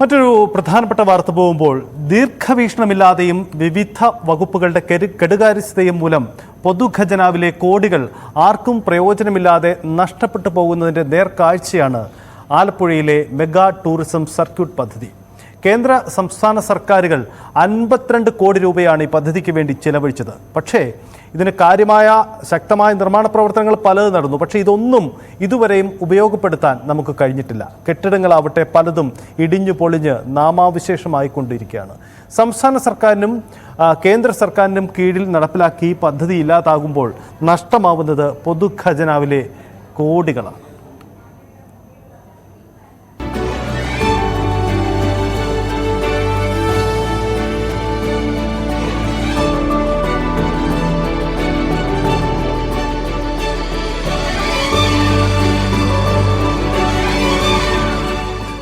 മറ്റൊരു പ്രധാനപ്പെട്ട വാർത്ത പോകുമ്പോൾ ദീർഘവീക്ഷണമില്ലാതെയും വിവിധ വകുപ്പുകളുടെ കെരു- കെടുകാര്യസ്ഥതയും മൂലം പൊതുഖജനാവിലെ കോടികൾ ആർക്കും പ്രയോജനമില്ലാതെ നഷ്ടപ്പെട്ടു പോകുന്നതിന്റെ നേർക്കാഴ്ചയാണ് ആലപ്പുഴയിലെ മെഗാ ടൂറിസം സർക്യൂട്ട് പദ്ധതി. കേന്ദ്ര സംസ്ഥാന സർക്കാരുകൾ അൻപത്തിരണ്ട് കോടി രൂപയാണ് ഈ പദ്ധതിക്ക് വേണ്ടി ചിലവഴിച്ചത്. പക്ഷേ ഇതിന് കാര്യമായ ശക്തമായ നിർമ്മാണ പ്രവർത്തനങ്ങൾ പലത് നടന്നു. പക്ഷേ ഇതൊന്നും ഇതുവരെയും ഉപയോഗപ്പെടുത്താൻ നമുക്ക് കഴിഞ്ഞിട്ടില്ല. കെട്ടിടങ്ങളാവട്ടെ പലതും ഇടിഞ്ഞു പൊളിഞ്ഞ് നാമാവിശേഷമായിക്കൊണ്ടിരിക്കുകയാണ്. സംസ്ഥാന സർക്കാരിനും കേന്ദ്ര സർക്കാരിനും കീഴിൽ നടപ്പിലാക്കി ഈ പദ്ധതി ഇല്ലാതാകുമ്പോൾ നഷ്ടമാവുന്നത് പൊതുഖജനാവിലെ കോടികളാണ്.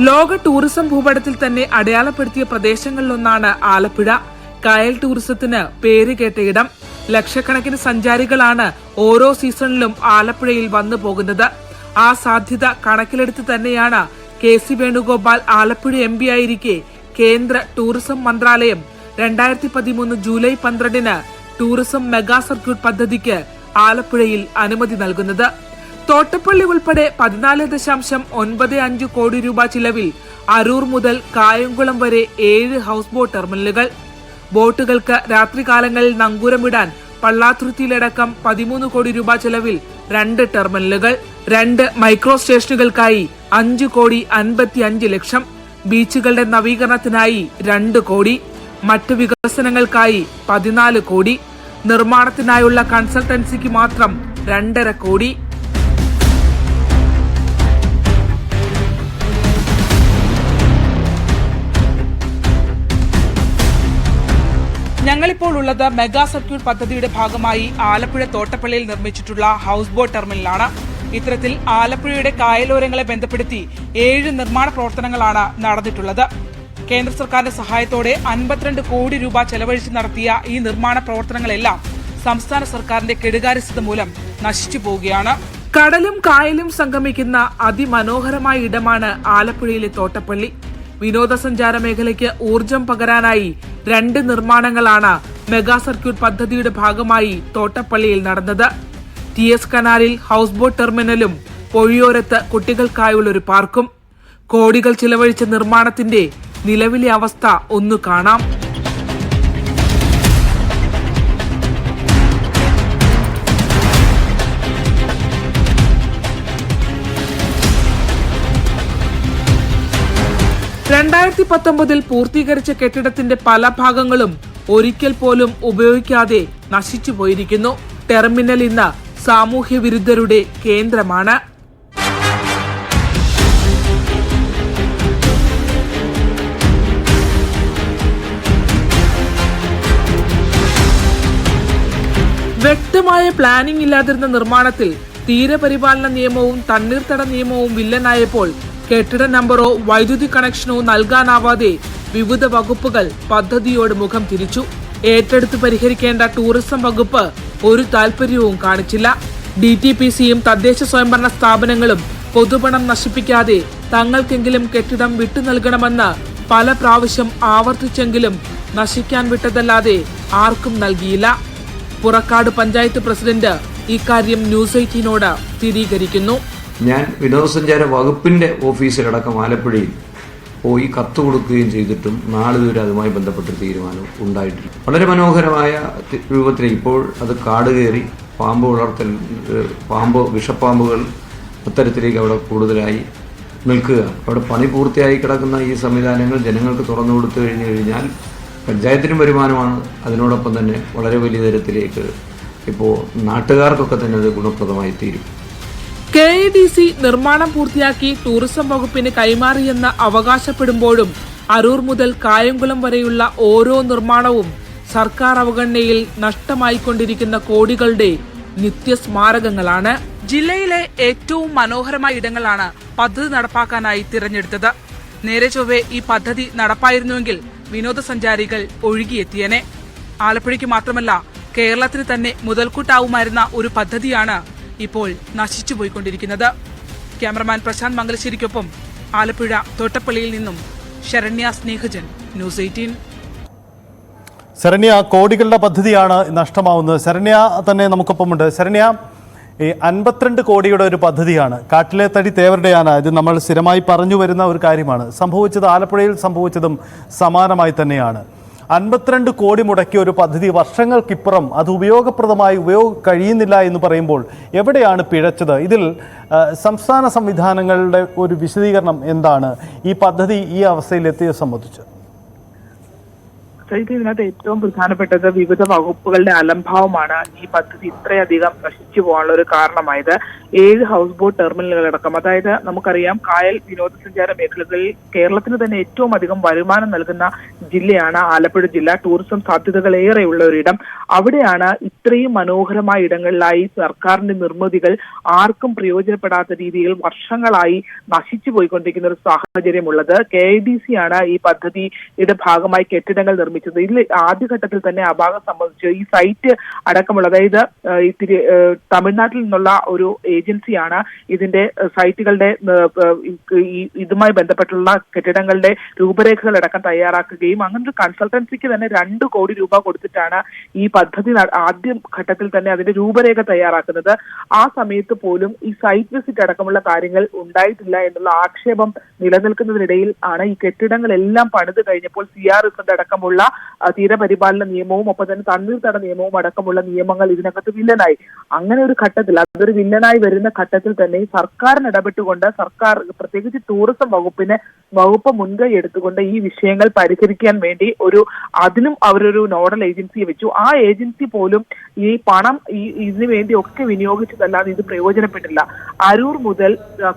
ലോക ടൂറിസം ഭൂപടത്തിൽ തന്നെ അടയാളപ്പെടുത്തിയ പ്രദേശങ്ങളിലൊന്നാണ് ആലപ്പുഴ. കായൽ ടൂറിസത്തിന് പേര് കേട്ട ഇടം. ലക്ഷക്കണക്കിന് സഞ്ചാരികളാണ് ഓരോ സീസണിലും ആലപ്പുഴയിൽ വന്നു പോകുന്നത്. ആ സാധ്യത കണക്കിലെടുത്ത് തന്നെയാണ് K C Venugopal Alappuzha M P ആയിരിക്കെ കേന്ദ്ര ടൂറിസം മന്ത്രാലയം രണ്ടായിരത്തി പതിമൂന്ന് ജൂലൈ പന്ത്രണ്ടിന് ടൂറിസം മെഗാ സർക്യൂട്ട് പദ്ധതിക്ക് ആലപ്പുഴയിൽ അനുമതി നൽകുന്നത്. തോട്ടപ്പള്ളി ഉൾപ്പെടെ പതിനാല് ദശാംശം ഒൻപത് അഞ്ച് കോടി രൂപ ചിലവിൽ അരൂർ മുതൽ കായംകുളം വരെ ഏഴ് ഹൗസ് ബോട്ട് ടെർമിനലുകൾ. ബോട്ടുകൾക്ക് രാത്രികാലങ്ങളിൽ നങ്കൂരമിടാൻ പള്ളാതുരുത്തിയിലടക്കം പതിമൂന്ന് കോടി രൂപ ചെലവിൽ രണ്ട് ടെർമിനലുകൾ. രണ്ട് മൈക്രോ സ്റ്റേഷനുകൾക്കായി അഞ്ച് കോടി അൻപത്തി അഞ്ച് ലക്ഷം. ബീച്ചുകളുടെ നവീകരണത്തിനായി രണ്ട് കോടി. മറ്റ് വികസനങ്ങൾക്കായി പതിനാല് കോടി. നിർമ്മാണത്തിനായുള്ള കൺസൾട്ടൻസിക്ക് മാത്രം രണ്ടര കോടി. ഞങ്ങളിപ്പോൾ ഉള്ളത് മെഗാ സർക്യൂട്ട് പദ്ധതിയുടെ ഭാഗമായി ആലപ്പുഴ തോട്ടപ്പള്ളിയിൽ നിർമ്മിച്ചിട്ടുള്ള ഹൗസ് ബോട്ട് ടെർമിനലാണ് ഇത്തരത്തിൽ ആലപ്പുഴയുടെ കായലോരങ്ങളെ ബന്ധപ്പെടുത്തി ഏഴ് നിർമ്മാണ പ്രവർത്തനങ്ങളാണ് നടന്നിട്ടുള്ളത്. കേന്ദ്ര സർക്കാരിന്റെ സഹായത്തോടെ അൻപത്തിരണ്ട് കോടി രൂപ ചെലവഴിച്ച് നടത്തിയ ഈ നിർമ്മാണ പ്രവർത്തനങ്ങളെല്ലാം സംസ്ഥാന സർക്കാരിന്റെ കെടുകാര്യസ്ഥത മൂലം നശിച്ചു പോവുകയാണ്. കടലും കായലും സംഗമിക്കുന്ന അതിമനോഹരമായ ഇടമാണ് ആലപ്പുഴയിലെ തോട്ടപ്പള്ളി. വിനോദസഞ്ചാര മേഖലയ്ക്ക് ഊർജം പകരാനായി രണ്ട് നിർമ്മാണങ്ങളാണ് മെഗാ സർക്യൂട്ട് പദ്ധതിയുടെ ഭാഗമായി തോട്ടപ്പള്ളിയിൽ നടന്നത്. ടി എസ് കനാലിൽ ഹൗസ് ബോട്ട് ടെർമിനലും പൊഴിയോരത്ത് കുട്ടികൾക്കായുള്ള ഒരു പാർക്കും. കോടികൾ ചിലവഴിച്ച നിർമ്മാണത്തിന്റെ നിലവിലെ അവസ്ഥ ഒന്നു കാണാം. രണ്ടായിരത്തി പത്തൊമ്പതിൽ പൂർത്തീകരിച്ച കെട്ടിടത്തിന്റെ പല ഭാഗങ്ങളും ഒരിക്കൽ പോലും ഉപയോഗിക്കാതെ നശിച്ചു പോയിരിക്കുന്നു. ടെർമിനൽ ഇന്ന് സാമൂഹ്യ വിരുദ്ധരുടെ കേന്ദ്രമാണ്. വ്യക്തമായ പ്ലാനിംഗ് ഇല്ലാതിരുന്ന നിർമ്മാണത്തിൽ തീരപരിപാലന നിയമവും തണ്ണീർത്തട നിയമവും വില്ലനായപ്പോൾ കെട്ടിട നമ്പറോ വൈദ്യുതി കണക്ഷനോ നൽകാനാവാതെ വിവിധ വകുപ്പുകൾ പദ്ധതിയോട് മുഖം തിരിച്ചു. ഏറ്റെടുത്ത് പരിഹരിക്കേണ്ട ടൂറിസം വകുപ്പ് ഒരു താൽപര്യവും കാണിച്ചില്ല. ഡി ടി പി സിയും തദ്ദേശ സ്വയംഭരണ സ്ഥാപനങ്ങളും പൊതുപണം നശിപ്പിക്കാതെ തങ്ങൾക്കെങ്കിലും കെട്ടിടം വിട്ടു നൽകണമെന്ന് പല പ്രാവശ്യം ആവർത്തിച്ചെങ്കിലും നശിക്കാൻ വിട്ടതല്ലാതെ ആർക്കും നൽകിയില്ല. പുറക്കാട് പഞ്ചായത്ത് പ്രസിഡന്റ് ഇക്കാര്യം ന്യൂസ് എയ്റ്റീനോട് സ്ഥിരീകരിക്കുന്നു. ഞാൻ വിനോദസഞ്ചാര വകുപ്പിന്റെ ഓഫീസിലടക്കം ആലപ്പുഴയിൽ പോയി കത്ത് കൊടുക്കുകയും ചെയ്തിട്ടും നാളിതുവരെ അതുമായി ബന്ധപ്പെട്ട തീരുമാനം ഉണ്ടായിട്ടില്ല. വളരെ മനോഹരമായ രൂപത്തിൽ ഇപ്പോൾ അത് കാട് കയറി പാമ്പ് വളർത്തൽ പാമ്പ് വിഷപ്പാമ്പുകൾ അത്തരത്തിലേക്ക് അവിടെ കൂടുതലായി നിൽക്കുക. അവിടെ പണി പൂർത്തിയായി കിടക്കുന്ന ഈ സംവിധാനങ്ങൾ ജനങ്ങൾക്ക് തുറന്നു കൊടുത്തു കഴിഞ്ഞു കഴിഞ്ഞാൽ പഞ്ചായത്തിനും വരുമാനമാണ്. അതിനോടൊപ്പം തന്നെ വളരെ വലിയ തരത്തിലേക്ക് ഇപ്പോൾ നാട്ടുകാർക്കൊക്കെ തന്നെ അത് ഗുണപ്രദമായി തീരും കെ എ ഡി സി നിർമ്മാണം പൂർത്തിയാക്കി ടൂറിസം വകുപ്പിന് കൈമാറിയെന്ന് അവകാശപ്പെടുമ്പോഴും അരൂർ മുതൽ കായംകുളം വരെയുള്ള ഓരോ നിർമ്മാണവും സർക്കാർ അവഗണനയിൽ നഷ്ടമായിക്കൊണ്ടിരിക്കുന്ന കോടികളുടെ നിത്യസ്മാരകങ്ങളാണ്. ജില്ലയിലെ ഏറ്റവും മനോഹരമായ ഇടങ്ങളാണ് പദ്ധതി നടപ്പാക്കാനായി തിരഞ്ഞെടുത്തത്. നേരെ ചൊവ്വേ ഈ പദ്ധതി നടപ്പായിരുന്നുവെങ്കിൽ വിനോദസഞ്ചാരികൾ ഒഴുകിയെത്തിയനെ. ആലപ്പുഴയ്ക്ക് മാത്രമല്ല കേരളത്തിന് തന്നെ മുതൽക്കൂട്ടാവുമായിരുന്ന ഒരു പദ്ധതിയാണ് ഇപ്പോൾ നശിച്ചുപോയിക്കൊണ്ടിരിക്കുന്നത്. ക്യാമറമാൻ പ്രശാന്ത് മംഗലശ്ശേരിക്കൊപ്പം ആലപ്പുഴ തോട്ടപ്പള്ളിയിൽ നിന്നും ശരണ്യ സ്നേഹജൻ. News eighteen. ശരണ്യ കോടികളുടെ പദ്ധതിയാണ് നഷ്ടമാവുന്നത്. ശരണ്യ തന്നെ നമുക്കൊപ്പമുണ്ട്. ശരണ്യ ഈ അൻപത്തിരണ്ട് കോടിയുടെ ഒരു പദ്ധതിയാണ്. കാട്ടിലെ തടി തേവരുടെയാണ്. ഇത് നമ്മൾ സ്ഥിരമായി പറഞ്ഞു വരുന്ന ഒരു കാര്യമാണ്. സംഭവിച്ചത് ആലപ്പുഴയിൽ സംഭവിച്ചതും സമാനമായി തന്നെയാണ്. അൻപത്തിരണ്ട് കോടി മുടക്കിയ ഒരു പദ്ധതി വർഷങ്ങൾക്കിപ്പുറം അത് ഉപയോഗപ്രദമായി ഉപയോഗ കഴിയുന്നില്ല എന്ന് പറയുമ്പോൾ എവിടെയാണ് പിഴച്ചത്? ഇതിൽ സംസ്ഥാന സംവിധാനങ്ങളുടെ ഒരു വിശദീകരണം എന്താണ്? ഈ പദ്ധതി ഈ അവസ്ഥയിലെത്തിയത് സംബന്ധിച്ച്. ശരിക്കും ഇതിനകത്ത് ഏറ്റവും പ്രധാനപ്പെട്ടത് വിവിധ വകുപ്പുകളുടെ അലംഭാവമാണ് ഈ പദ്ധതി ഇത്രയധികം നശിച്ചു പോകാനുള്ള ഒരു കാരണമായത്. ഏഴ് ഹൗസ് ബോട്ട് ടെർമിനലുകളടക്കം. അതായത് നമുക്കറിയാം കായൽ വിനോദസഞ്ചാര മേഖലകളിൽ കേരളത്തിന് തന്നെ ഏറ്റവും അധികം വരുമാനം നൽകുന്ന ജില്ലയാണ് ആലപ്പുഴ ജില്ല. ടൂറിസം സാധ്യതകൾ ഏറെയുള്ള ഒരിടം അവിടെയാണ് ഇത്രയും മനോഹരമായ ഇടങ്ങളിലായി സർക്കാരിന്റെ നിർമ്മിതികൾ ആർക്കും പ്രയോജനപ്പെടാത്ത രീതിയിൽ വർഷങ്ങളായി നശിച്ചു പോയിക്കൊണ്ടിരിക്കുന്ന ഒരു സാഹചര്യമുള്ളത്. കെ ഐ ഡി സി ആണ് ഈ പദ്ധതിയുടെ ഭാഗമായി കെട്ടിടങ്ങൾ നിർമ്മിച്ചത്. ഇതിൽ ആദ്യഘട്ടത്തിൽ തന്നെ അപാകം സംബന്ധിച്ച് ഈ സൈറ്റ് അടക്കമുള്ള അതായത് ഇത്തിരി തമിഴ്നാട്ടിൽ നിന്നുള്ള ഒരു ഏജൻസിയാണ് ഇതിന്റെ സൈറ്റുകളുടെ ഇതുമായി ബന്ധപ്പെട്ടുള്ള കെട്ടിടങ്ങളുടെ രൂപരേഖകൾ അടക്കം തയ്യാറാക്കുകയും അങ്ങനെ ഒരു കൺസൾട്ടൻസിക്ക് തന്നെ രണ്ട് കോടി രൂപ കൊടുത്തിട്ടാണ് ഈ പദ്ധതി ആദ്യം ഘട്ടത്തിൽ തന്നെ അതിന്റെ രൂപരേഖ തയ്യാറാക്കുന്നത്. ആ സമയത്ത് പോലും ഈ സൈറ്റ് വിസിറ്റ് അടക്കമുള്ള കാര്യങ്ങൾ ഉണ്ടായിട്ടില്ല എന്നുള്ള ആക്ഷേപം നിലനിൽക്കുന്നതിനിടയിൽ ആണ് ഈ കെട്ടിടങ്ങളെല്ലാം പണിത് കഴിഞ്ഞപ്പോൾ സി ആർ എഫിന്റെ അടക്കമുള്ള തീരപരിപാലന നിയമവും ഒപ്പം തന്നെ തണ്ണീർത്തട നിയമവും അടക്കമുള്ള നിയമങ്ങൾ ഇതിനകത്ത് വില്ലനായി. അങ്ങനെ ഒരു ഘട്ടത്തിൽ അതൊരു വില്ലനായി വരുന്ന ഘട്ടത്തിൽ തന്നെ സർക്കാരിന് ഇടപെട്ടുകൊണ്ട് സർക്കാർ പ്രത്യേകിച്ച് ടൂറിസം വകുപ്പിന് വകുപ്പ് മുൻകൈ എടുത്തുകൊണ്ട് ഈ വിഷയങ്ങൾ പരിഹരിക്കാൻ വേണ്ടി ഒരു അതിനും അവരൊരു നോഡൽ ഏജൻസിയെ വെച്ചു. ആ ഏജൻസി പോലും ഈ പണം ഈ ഇതിനു വേണ്ടി ഒക്കെ വിനിയോഗിച്ചതല്ലാതെ ഇത് പ്രയോജനപ്പെട്ടില്ല. അരൂർ മുതൽ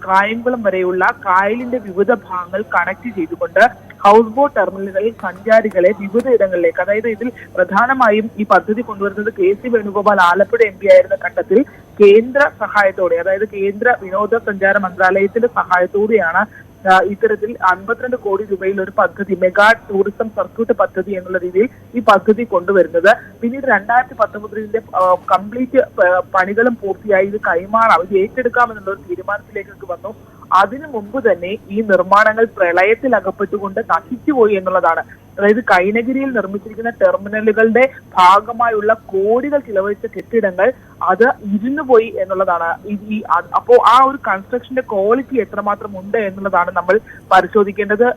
കായംകുളം വരെയുള്ള കായലിന്റെ വിവിധ ഭാഗങ്ങൾ കണക്ട് ചെയ്തുകൊണ്ട് ഹൗസ് ബോട്ട് ടെർമിനലുകളിൽ സഞ്ചാരികളെ വിവിധ ഇടങ്ങളിലേക്ക് അതായത് ഇതിൽ പ്രധാനമായും ഈ പദ്ധതി കൊണ്ടുവരുന്നത് K C Venugopal Alappuzha M P ആയിരുന്ന ഘട്ടത്തിൽ കേന്ദ്ര സഹായത്തോടെ അതായത് കേന്ദ്ര വിനോദസഞ്ചാര മന്ത്രാലയത്തിന്റെ സഹായത്തോടെയാണ് ഇത്തരത്തിൽ അൻപത്തിരണ്ട് കോടി രൂപയിൽ ഒരു പദ്ധതി മെഗാ ടൂറിസം സർക്യൂട്ട് പദ്ധതി എന്നുള്ള രീതിയിൽ ഈ പദ്ധതി കൊണ്ടുവരുന്നത്. പിന്നീട് രണ്ടായിരത്തി പത്തൊമ്പതിന്റെ കംപ്ലീറ്റ് പണികളും പൂർത്തിയായി ഇത് കൈമാറാം ഇത് ഏറ്റെടുക്കാമെന്നുള്ള ഒരു തീരുമാനത്തിലേക്ക് വന്നു. അതിനു മുമ്പ് തന്നെ ഈ നിർമ്മാണങ്ങൾ പ്രളയത്തിൽ അകപ്പെട്ടുകൊണ്ട് നശിച്ചുപോയി എന്നുള്ളതാണ്. അതായത് കൈനഗിരിയിൽ നിർമ്മിച്ചിരിക്കുന്ന ടെർമിനലുകളുടെ ഭാഗമായുള്ള കോടികൾ ചിലവഴിച്ച കെട്ടിടങ്ങൾ അത് ഇരുന്നു പോയി എന്നുള്ളതാണ്. ഈ- അപ്പോ ആ ഒരു കൺസ്ട്രക്ഷന്റെ ക്വാളിറ്റി എത്രമാത്രം ഉണ്ട് എന്നുള്ളതാണ് നമ്മൾ പരിശോധിക്കേണ്ടത്.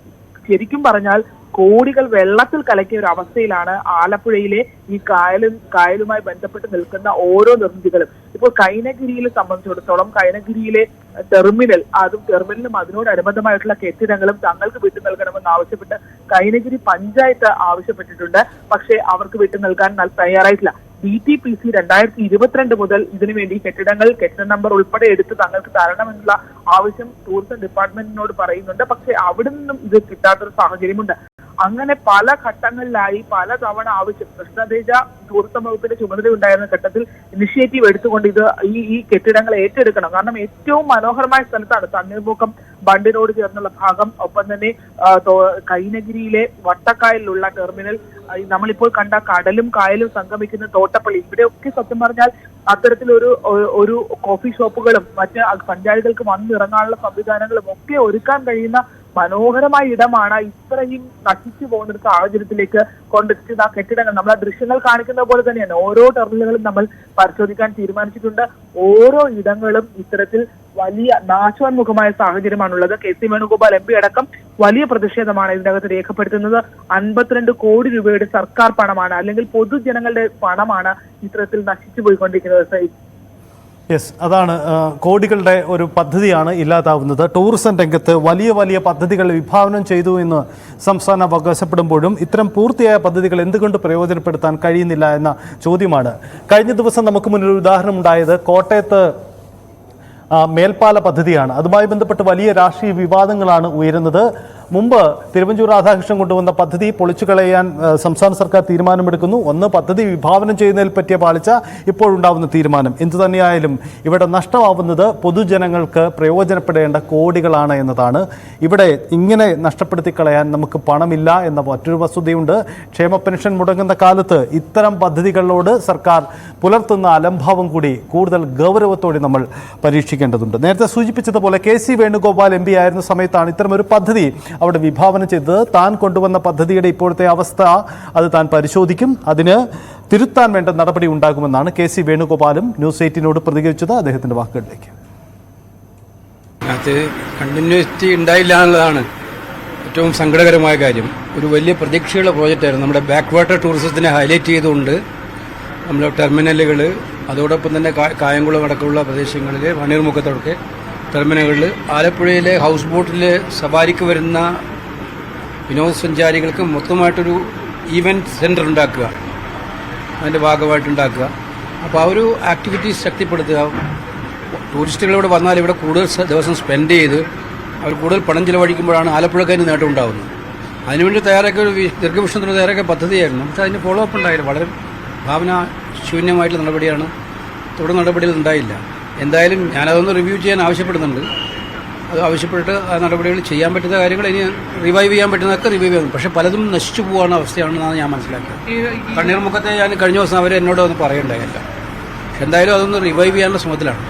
ശരിക്കും പറഞ്ഞാൽ കോടികൾ വെള്ളത്തിൽ കലക്കിയ ഒരു അവസ്ഥയിലാണ് ആലപ്പുഴയിലെ ഈ കായലും കായലുമായി ബന്ധപ്പെട്ട് നിൽക്കുന്ന ഓരോ നിർമ്മിതികളും. ഇപ്പോൾ കൈനഗിരിയിൽ സംബന്ധിച്ചിടത്തോളം കൈനഗിരിയിലെ ടെർമിനൽ അതും ടെർമിനലും അതിനോടനുബന്ധമായിട്ടുള്ള കെട്ടിടങ്ങളും തങ്ങൾക്ക് വിട്ടു നൽകണമെന്ന് ആവശ്യപ്പെട്ട് കൈനഗിരി പഞ്ചായത്ത് ആവശ്യപ്പെട്ടിട്ടുണ്ട്. പക്ഷേ അവർക്ക് വിട്ടു നൽകാൻ തയ്യാറായിട്ടില്ല. ഡി ടി പി സി രണ്ടായിരത്തി ഇരുപത്തിരണ്ട് മുതൽ ഇതിനുവേണ്ടി കെട്ടിടങ്ങൾ കെട്ടിട നമ്പർ ഉൾപ്പെടെ എടുത്ത് തങ്ങൾക്ക് തരണമെന്നുള്ള ആവശ്യം ടൂറിസം ഡിപ്പാർട്ട്മെന്റിനോട് പറയുന്നുണ്ട്. പക്ഷേ അവിടെ നിന്നും ഇത് കിട്ടാത്തൊരു സാഹചര്യമുണ്ട്. അങ്ങനെ പല ഘട്ടങ്ങളിലായി പല തവണ ആവശ്യം കൃഷ്ണതേജ ടൂറിസം വകുപ്പിന്റെ ചുമതല ഉണ്ടായിരുന്ന ഘട്ടത്തിൽ ഇനിഷ്യേറ്റീവ് എടുത്തുകൊണ്ട് ഇത് ഈ ഈ കെട്ടിടങ്ങൾ ഏറ്റെടുക്കണം. കാരണം ഏറ്റവും മനോഹരമായ സ്ഥലത്താണ് തണ്ണീർമുക്കം ബണ്ടിനോട് ചേർന്നുള്ള ഭാഗം. ഒപ്പം തന്നെ കൈനഗിരിയിലെ വട്ടക്കായലിലുള്ള ടെർമിനൽ. നമ്മളിപ്പോൾ കണ്ട കടലും കായലും സംഗമിക്കുന്ന തോട്ടപ്പള്ളി. ഇവിടെയൊക്കെ സത്യം പറഞ്ഞാൽ അത്തരത്തിലൊരു ഒരു കോഫി ഷോപ്പുകളും മറ്റ് പഞ്ചായത്തുകൾക്ക് വന്നിറങ്ങാനുള്ള സംവിധാനങ്ങളും ഒക്കെ ഒരുക്കാൻ കഴിയുന്ന മനോഹരമായ ഇടമാണ് ഇത്രയും നശിച്ചു പോകുന്ന ഒരു സാഹചര്യത്തിലേക്ക് കൊണ്ടെത്തിച്ചത് ആ കെട്ടിടങ്ങൾ. നമ്മൾ ആ ദൃശ്യങ്ങൾ കാണിക്കുന്ന പോലെ തന്നെയാണ്. ഓരോ ടെർമിനലുകളും നമ്മൾ പരിശോധിക്കാൻ തീരുമാനിച്ചിട്ടുണ്ട്. ഓരോ ഇടങ്ങളും ഇത്തരത്തിൽ വലിയ നാശോന്മുഖമായ സാഹചര്യമാണുള്ളത്. K C Venugopal M P അടക്കം വലിയ പ്രതിഷേധമാണ് ഇതിനകത്ത് രേഖപ്പെടുത്തുന്നത്. അൻപത്തിരണ്ട് കോടി രൂപയുടെ സർക്കാർ പണമാണ് അല്ലെങ്കിൽ പൊതുജനങ്ങളുടെ പണമാണ് ഇത്തരത്തിൽ നശിച്ചു പോയിക്കൊണ്ടിരിക്കുന്നത്. യെസ് അതാണ് കോടികളുടെ ഒരു പദ്ധതിയാണ് ഇല്ലാതാവുന്നത്. ടൂറിസം രംഗത്ത് വലിയ വലിയ പദ്ധതികൾ വിഭാവനം ചെയ്തു എന്ന് സംസ്ഥാനം അവകാശപ്പെടുമ്പോഴും ഇത്തരം പൂർത്തിയായ പദ്ധതികൾ എന്തുകൊണ്ട് പ്രയോജനപ്പെടുത്താൻ കഴിയുന്നില്ല എന്ന ചോദ്യമാണ്. കഴിഞ്ഞ ദിവസം നമുക്ക് മുന്നിൽ ഒരു ഉദാഹരണം ഉണ്ടായത് കോട്ടയത്ത് മേൽപ്പാല പദ്ധതിയാണ്. അതുമായി ബന്ധപ്പെട്ട് വലിയ രാഷ്ട്രീയ വിവാദങ്ങളാണ് ഉയരുന്നത്. മുമ്പ് തിരുവഞ്ചൂർ രാധാകൃഷ്ണൻ കൊണ്ടുവന്ന പദ്ധതി പൊളിച്ചു കളയാൻ സംസ്ഥാന സർക്കാർ തീരുമാനമെടുക്കുന്നു. ഒന്ന് പദ്ധതി വിഭാവനം ചെയ്യുന്നതിൽ പറ്റിയ പാളിച്ച ഇപ്പോഴുണ്ടാവുന്ന തീരുമാനം. എന്തു തന്നെയായാലും ഇവിടെ നഷ്ടമാവുന്നത് പൊതുജനങ്ങൾക്ക് പ്രയോജനപ്പെടേണ്ട കോടികളാണ് എന്നതാണ്. ഇവിടെ ഇങ്ങനെ നഷ്ടപ്പെടുത്തി കളയാൻ നമുക്ക് പണമില്ല എന്ന മറ്റൊരു വസ്തുതയുണ്ട്. ക്ഷേമ പെൻഷൻ മുടങ്ങുന്ന കാലത്ത് ഇത്തരം പദ്ധതികളോട് സർക്കാർ പുലർത്തുന്ന അലംഭാവം കൂടി കൂടുതൽ ഗൗരവത്തോടെ നമ്മൾ പരീക്ഷിക്കേണ്ടതുണ്ട്. നേരത്തെ സൂചിപ്പിച്ചതുപോലെ കെ സി വേണുഗോപാൽ എം ആയിരുന്ന സമയത്താണ് ഇത്തരമൊരു പദ്ധതി അവിടെ വിഭാവനം ചെയ്തത്. താൻ കൊണ്ടുവന്ന പദ്ധതിയുടെ ഇപ്പോഴത്തെ അവസ്ഥ അത് താൻ പരിശോധിക്കും. അതിന് തിരുത്താൻ വേണ്ട നടപടി ഉണ്ടാകുമെന്നാണ് കെ സി വേണുഗോപാലും ന്യൂസ് എയ്റ്റീനോട് പ്രതികരിച്ചത് അദ്ദേഹത്തിന്റെ വാക്കുകളിലേക്ക്. അത് കണ്ടിന്യൂറ്റി ഉണ്ടായില്ല എന്നുള്ളതാണ് ഏറ്റവും സങ്കടകരമായ കാര്യം. ഒരു വലിയ പ്രതീക്ഷയുള്ള പ്രോജക്റ്റായിരുന്നു നമ്മുടെ ബാക്ക് വാട്ടർ ടൂറിസത്തിനെ ഹൈലൈറ്റ് ചെയ്തുകൊണ്ട് നമ്മുടെ ടെർമിനലുകൾ അതോടൊപ്പം തന്നെ കായംകുളം അടക്കമുള്ള പ്രദേശങ്ങളിൽ മണ്ണീർമുഖത്തൊക്കെ ടെർമിനലുകളിൽ ആലപ്പുഴയിലെ ഹൗസ് ബോട്ടിൽ സവാരിക്ക് വരുന്ന വിനോദസഞ്ചാരികൾക്ക് മൊത്തമായിട്ടൊരു ഈവന്റ് സെന്റർ ഉണ്ടാക്കുക. അതിന്റെ ഭാഗമായിട്ടുണ്ടാക്കുക. അപ്പോൾ ആ ഒരു ആക്ടിവിറ്റീസ് ശക്തിപ്പെടുത്തുക. ടൂറിസ്റ്റുകൾ ഇവിടെ വന്നാൽ ഇവിടെ കൂടുതൽ ദിവസം സ്പെൻഡ് ചെയ്ത് അവർ കൂടുതൽ പണം ചിലവഴിക്കുമ്പോഴാണ് ആലപ്പുഴക്കാരന് നേട്ടം ഉണ്ടാകുന്നത് അതിനുവേണ്ടി തയ്യാറാക്കിയ ഒരു ദീർഘവിഷ്ണത്തിന് തയ്യാറാക്കിയ പദ്ധതിയായിരുന്നു. പക്ഷേ അതിന് ഫോളോ അപ്പ് ഉണ്ടായില്ല. വളരെ ഭാവന ശൂന്യമായിട്ടുള്ള നടപടിയാണ്. തുടർ നടപടികൾ ഉണ്ടായില്ല. എന്തായാലും ഞാനതൊന്ന് റിവ്യൂ ചെയ്യാൻ ആവശ്യപ്പെടുന്നുണ്ട്. അത് ആവശ്യപ്പെട്ടിട്ട് ആ നടപടികൾ ചെയ്യാൻ പറ്റുന്ന കാര്യങ്ങൾ ഇനി റിവൈവ് ചെയ്യാൻ പറ്റുന്നതൊക്കെ റിവൈവ് ചെയ്യുന്നു പക്ഷെ പലതും നശിച്ചു പോകുന്ന അവസ്ഥയാണെന്നാണ് ഞാൻ മനസ്സിലാക്കിയത്. കണ്ണീർമുഖത്തെ ഞാൻ കഴിഞ്ഞ ദിവസം അവർ എന്നോട് ഒന്ന് പറയണ്ടായില്ല. എന്തായാലും അതൊന്ന് റിവൈവ് ചെയ്യാനുള്ള ശ്രമത്തിലാണ്.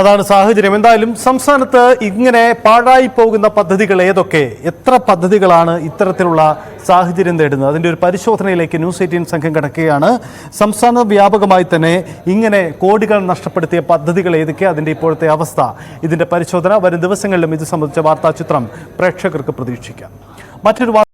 അതാണ് സാഹചര്യം. എന്തായാലും സംസ്ഥാനത്ത് ഇങ്ങനെ പാഴായി പോകുന്ന പദ്ധതികൾ ഏതൊക്കെ? എത്ര പദ്ധതികളാണ് ഇത്തരത്തിലുള്ള സാഹചര്യം നേടുന്നത് അതിന്റെ ഒരു പരിശോധനയിലേക്ക് ന്യൂസ് എയ്റ്റീൻ സംഘം കിടക്കുകയാണ്. സംസ്ഥാന വ്യാപകമായി തന്നെ ഇങ്ങനെ കോടികൾ നഷ്ടപ്പെടുത്തിയ പദ്ധതികൾ ഏതൊക്കെ? അതിന്റെ ഇപ്പോഴത്തെ അവസ്ഥ ഇതിന്റെ പരിശോധന വരും ദിവസങ്ങളിലും ഇത് സംബന്ധിച്ച വാർത്താ ചിത്രം പ്രേക്ഷകർക്ക് പ്രതീക്ഷിക്കാം. മറ്റൊരു